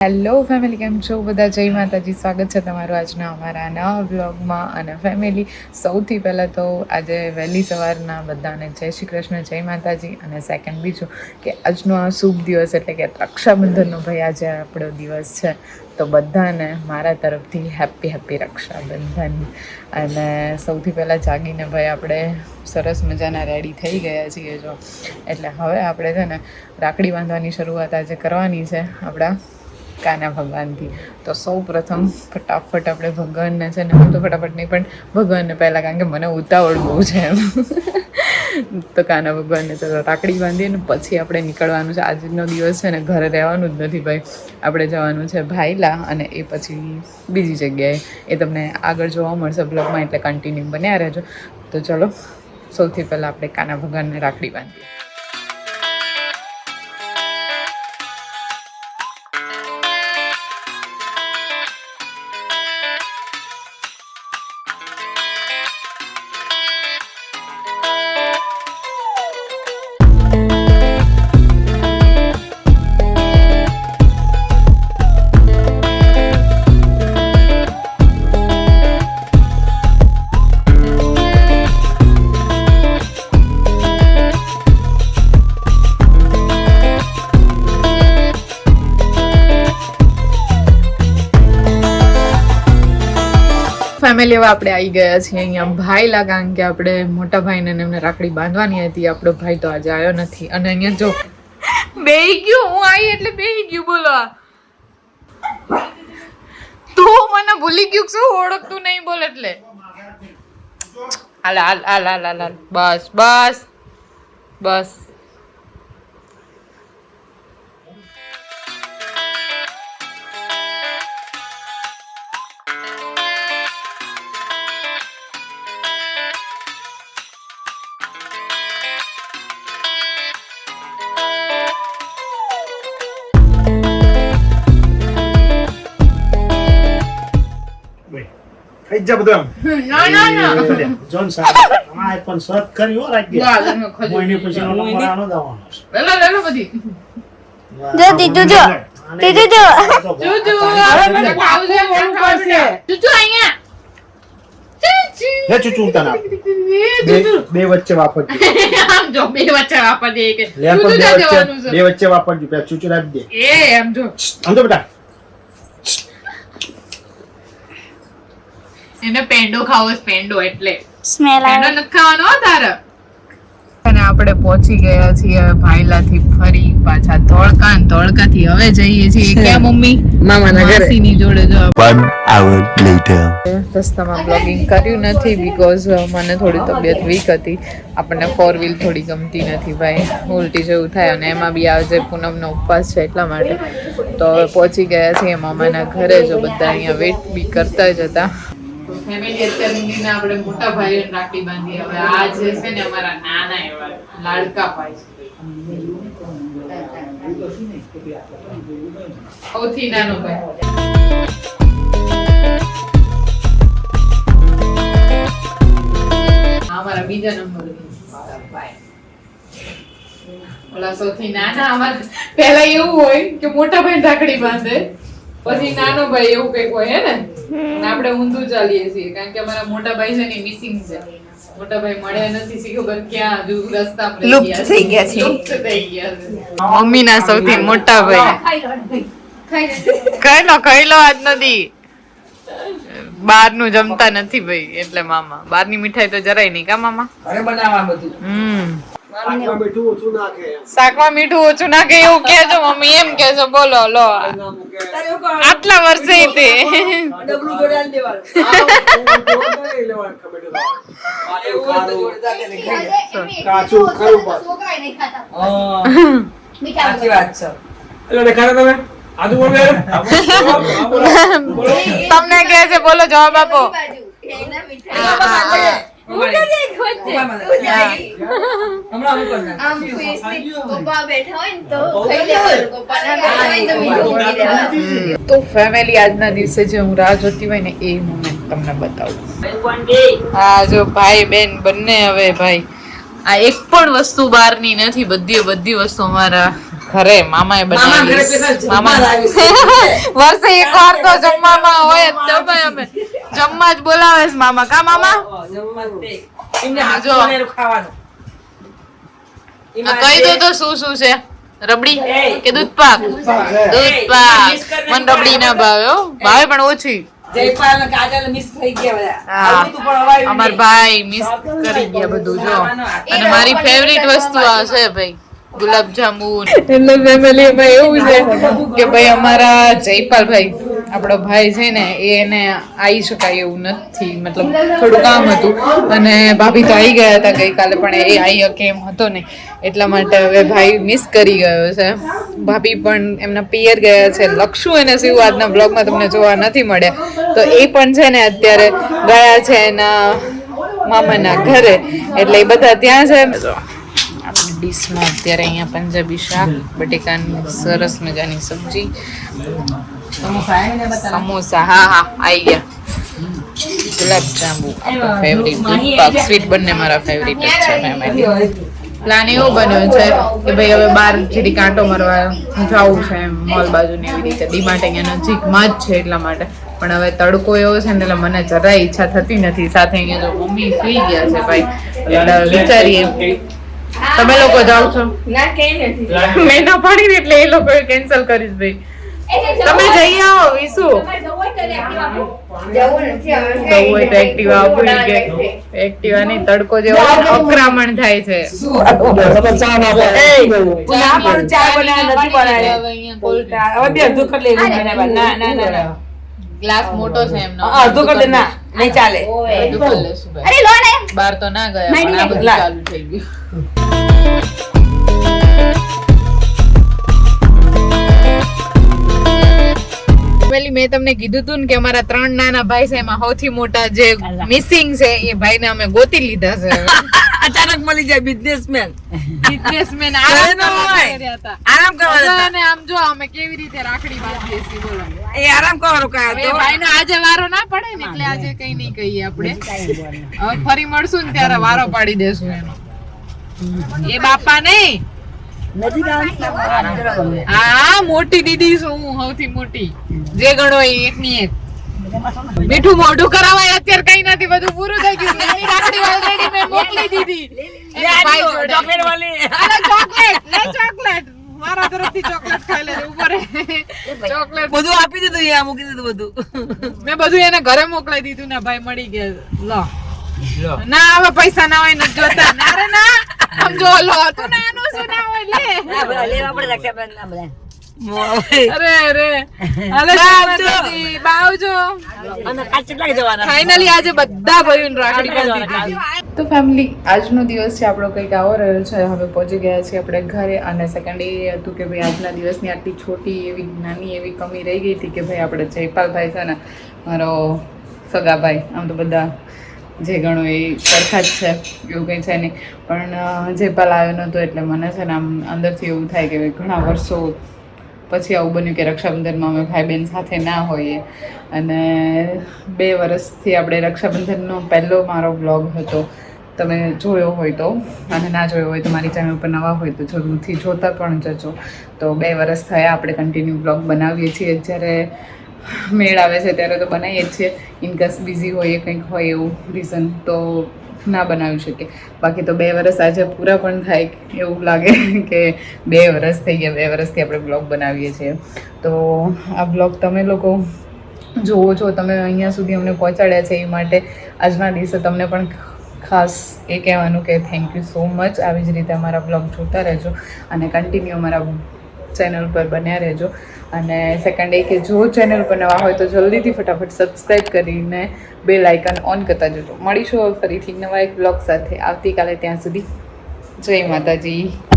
Hello family કેમ છો? બધા જય માતાજી. સ્વાગત છે તમારું આજના અમારા નવા બ્લોગમાં અને ફેમિલી સૌથી પહેલાં તો આજે વહેલી સવારના બધાને જય શ્રી કૃષ્ણ, જય માતાજી. અને સેકન્ડ બીજું કે આજનો આ શુભ દિવસ એટલે કે રક્ષાબંધનનો ભાઈ આજે આપણો દિવસ છે. તો બધાને મારા તરફથી હેપી હેપી રક્ષાબંધન. અને સૌથી પહેલાં જાગીને ભાઈ આપણે સરસ મજાના રેડી થઈ ગયા છીએ જો. એટલે હવે આપણે છે ને રાખડી બાંધવાની શરૂઆત આજે કરવાની છે આપણા કાના ભગવાનથી. તો સૌ પ્રથમ ફટાફટ આપણે ભગવાનને છે ને, હું તો ફટાફટ નહીં, પણ ભગવાનને પહેલાં, કારણ કે મને ઉતાવળ બહુ છે એમ. તો કાના ભગવાનને તો રાખડી બાંધીએ ને પછી આપણે નીકળવાનું છે. આજનો દિવસ છે ને, ઘરે રહેવાનું જ નથી ભાઈ. આપણે જવાનું છે ભાઈલા અને એ પછી બીજી જગ્યાએ. એ તમને આગળ જોવા મળશે બ્લોગમાં, એટલે કન્ટિન્યુ બન્યા રહેજો. તો ચલો, સૌથી પહેલાં આપણે કાના ભગવાનને રાખડી બાંધીએ. ફેમિલી લેવા આપણે આવી ગયા છીએ અહીંયા. ભાઈલા કારણ કે આપણે મોટા ભાઈને એમને રાખડી બાંધવાની હતી. આપણો ભાઈ તો આજે આવ્યો નથી. અને અહીંયા જો. બેહી ગયું. હું આવી એટલે બેહી ગયું. બોલો. તું મને ભૂલી ગયું શું ઓળખતું નહીં બોલ એટલે. હાલ હાલ હાલ હાલ હાલ. બસ બસ. બસ. થઈ જા બધું ના ના ના. જોન સાહેબ આ પણ સર્ચ કરી હો રાખી વાહ, તમે ખજૂર મોઈની પછી ઓલો મોરાનો દાવાનો પેલા લેલો બધી. જો તીજું જો. જો. ખાતા હવે મને છે મને ખાવું છે. અહીંયા. હે ચૂચુ ઉતાર બે વચ્ચે વાપરજો. આમ જો બે વચ્ચે વાપર દે કે લે પણ ચૂચુ બે વચ્ચે જવાનું છે? બે વચ્ચે વાપરજો પેલા ચૂચુ રાખી એ એમ જો. આમ તો બેટા. એને પેંડો ખાવો પેંડો એટલે. સ્મેલ પેંડો નથી ખાવાનો તારે. અને આપણે પહોંચી ગયા છીએ ભાઈલાથી ફરી પાછા ધોળકા ને ધોળકાથી હવે જઈએ છીએ. ક્યાં મમ્મી? મામાના ઘરે. માસીની જોડે જો One hour later. રસ્તામાં બ્લોગિંગ કર્યું નથી બીકોઝ મને થોડી તબિયત વીક હતી. આપણને ફોર વ્હીલ થોડી ગમતી નથી ભાઈ. ઉલટી જેવું થાય અને એમાં બી આજે પૂનમનો ઉપવાસ છે એટલા માટે. તો હવે પહોંચી ગયા છીએ મામાના ઘરે. જો બધા અહીંયા વેટ બી કરતા જ હતા. ફેમિલી અત્યારની આપણે મોટા ભાઈ રાખડી બાંધી હવે આ જે છે ને અમારા નાના એવા લાડકા ભાઈ છે. સૌથી નાનો ભાઈ. અમારા બીજા નંબર ઓલા સૌથી નાના, અમારા પહેલા એવું હોય કે મોટા ભાઈ રાખડી બાંધે. પછી નાનો ભાઈ એવું કંઈક હોય હે ને? અને આપણે ઊંધું ચાલીએ છીએ કારણ કે અમારા મોટા ભાઈ છે ને મિસિંગ છે. મોટા ભાઈ મળે નથી શી ખબર ક્યાં હજુ રસ્તા લુપ્ત થઈ ગયા છે. લુપ્ત થઈ ગયા છે. મમ્મીના સૌથી મોટા ભાઈ. કઈલો કઈલો આજ નથી. બારનું જમતા નથી ભાઈ એટલે મામા. બારની મીઠાઈ તો જરાય નહીં કા મામા? ઘરે બનાવવા બધું. હમ. આટલું મીઠું ઓછું નાખે એમ. શાકમાં મીઠું ઓછું નાખે એવું કેજો મમ્મી એમ કેજો બોલો લો આટલા વર્ષે તે. કાચું ખરું વાત છે તમને કહે છે બોલો જવાબ આપો તો ફેમિલી આજના દિવસે જે હું રાહ જોતી હોય ને એ મોમેન્ટ તમને બતાવું. હા જો ભાઈ બેન બંને હવે ભાઈ આ એક પણ વસ્તુ બહારની નથી બધી બધી વસ્તુ અમારા ઘરે મામાએ મામા બનાવી મામા વર્ષે એક વાર તો જમવામાં હોય જ તો અમે. જમવા જ બોલાવે છે મામા. કા મામા? કહી દો તો શું શું છે? રબડી? કે દૂધ પાક? દૂધ પાક. મને રબડી ના ભાવે હો. ભાવે પણ ઓછી. જયપાલ કાજલ મિસ થઈ ગયા બધા. હા. આવું બધું પણ હવાયું અમાર ભાઈ મિસ કરી ગયા બધું જો. અને મારી ફેવરિટ વસ્તુ આ છે ભાઈ ગુલાબ જાંબુ એટલે ફેમિલી ભાઈ એવું છે કે ભાઈ અમારા જયપાલભાઈ આપણો ભાઈ છે ને, એ એને આવી શકાય એવું નથી. મતલબ થોડું કામ હતું. અને ભાભી તો આવી ગયા હતા ગઈકાલે, પણ એ આવી શકે એમ હતો નહીં. એટલા માટે હવે ભાઈ મિસ કરી ગયો છે. ભાભી પણ એમના પિયર ગયા છે. લક્ષુ અને શિવ આજના બ્લોગમાં તમને જોવા નથી મળ્યા. તો એ પણ છે ને અત્યારે ગયા છે એના મામાના ઘરે. એટલે એ બધા ત્યાં છે. આપણી ડીશમાં અત્યારે અહીંયા પંજાબી શાક, બટેકાની સરસ મજાની સબ્જી. સમોસા હા હા આવી ગયા. ગુલાબ જાંબુ ફેવરિટ દૂધ પાક સ્વીટ બંને મારા ફેવરિટ છે ફેમિલી પ્લાન એવો બન્યો છે કે ભાઈ હવે બાર જેથી કાંટો મારવા જવું છે એમ મોલ બાજુ ને એવી રીતે. ડીમાર્ટ અહીંયા નજીકમાં જ છે એટલા માટે. પણ હવે તડકો એવો છે ને એટલે મને જરાય ઈચ્છા થતી નથી. સાથે અહીંયા જો મમ્મી સુઈ ગયા છે ભાઈ. એટલે વિચારીએ તમે લોકો જાઓ છો? ના કે નથી. મેં ના પાડી એટલે એ લોકોએ કેન્સલ કરીશ ભાઈ. તમે જઈ આવો ઈસુ જવું તો એક્ટિવા ભૂલી ગયા એક્ટિવા ની તડકો જેવો અક્રમણ થાય છે. ગ્લાસ મોટો છે એમનો. અડધો કર ના નહીં ચાલે. અડધું કરી લેશું અરે લો ને. બહાર તો ના ગયા આ બધું ચાલુ થઈ ગયું. પેલી મેં તમને કીધું હતું ને કે અમારા ત્રણ નાના ભાઈ છે એમાં સૌથી મોટા જે મિસિંગ છે એ ભાઈને અમે ગોતી લીધા છે. અચાનક મળી જાય બિઝનેસમેન બિઝનેસમેન આરામ કરવા. અને આમ જો અમે કેવી રીતે રાખડી બાંધીએ છીએ બોલો. એ આરામ કરવાનો કાંઈ તો. ભાઈનો આજે વારો ના પડે ને એટલે આજે કઈ નહીં કહીએ આપણે. હવે ફરી મળશું ને ત્યારે વારો પાડી દેશું એનો. એ બાપા નહીં. હા મોટી દીદી છું હું સૌથી મોટી. જે ગણો એકની એક. મીઠું મોઢું કરાવાય અત્યારે કઈ નથી બધું પૂરું થઈ ગયું નાની રાખડી already મેં મોકલી દીધી. ચોકલેટ વાલી. અરે ચોકલેટ લે ચોકલેટ મારા તરફથી ચોકલેટ ખાઈ લેજે ઉપર. ચોકલેટ બધું આપી દીધું અહીંયા મૂકી દીધું બધું. મેં બધું એને ઘરે મોકલાઈ દીધું ને ભાઈ મળી ગયા. લો. ના હવે પૈસા ના હોય નથી જોતા. ના રે ના. આમ જો લો તું નાનું શું ના હોય લે. અરે અરે. હાલે માતાજી, બાવજો ફાઇનલી આજે બધા ભાઈઓને રાખડી બાંધી દીધી. તો ફેમિલી આજનો દિવસ છે આપણો કંઈક આવો રહ્યો છે. હવે પહોંચી ગયા છીએ આપણે ઘરે અને સેકન્ડ એ હતું કે ભાઈ આજના દિવસની આટલી છોટી એવી નાની એવી કમી રહી ગઈ હતી કે ભાઈ આપણે જયપાલભાઈ છે ને મારો સગાભાઈ આમ તો બધા જે ગણો એ સરખા જ છે, એવું કંઈ છે નહીં. પણ જે જયપાલ આવ્યો નહોતો એટલે મને છે ને આમ અંદરથી એવું થાય કે ઘણા વર્ષો પછી આવું બન્યું કે રક્ષાબંધનમાં અમે ભાઈ બહેન સાથે ના હોઈએ. અને બે વર્ષથી આપણે રક્ષાબંધનનો પહેલો મારો બ્લોગ હતો. તમે જોયો હોય તો, અને ના જોયો હોય તો મારી ચેનલ પર નવા હોય તો જરૂરથી જોતા પણ જજો. તો બે વર્ષ થયા આપણે કન્ટિન્યુ બ્લોગ બનાવીએ છીએ. જ્યારે મેળ આવે છે, ત્યારે તો બનાવીએ જ છીએ. ઇનકેસ બિઝી હોઈએ, કંઈક હોય એવું રીઝન તો ના બનાવી શકીએ. બાકી તો બે વર્ષ આજે પૂરા પણ થાય એવું લાગે કે બે વર્ષ થઈ ગયા, બે વર્ષથી આપણે બ્લોગ બનાવીએ છીએ. તો આ બ્લોગ તમે લોકો જોવો છો, તમે અહીંયા સુધી અમને પહોંચાડ્યા છે એ માટે આજના દિવસે તમને પણ ખાસ એ કહેવાનું કે થેન્ક યુ સો મચ આવી જ રીતે અમારા બ્લોગ જોતા રહેજો અને કન્ટિન્યુ અમારા ચેનલ પર બન્યા રહેજો. અને સેકન્ડ એ કે જો ચેનલ પર નવા હોય તો જલ્દીથી ફટાફટ સબસ્ક્રાઈબ કરીને બે લાઇકન ઓન કરતા જજો. મળીશું ફરીથી નવા એક બ્લોગ સાથે. આવતીકાલે ત્યાં સુધી જય માતાજી.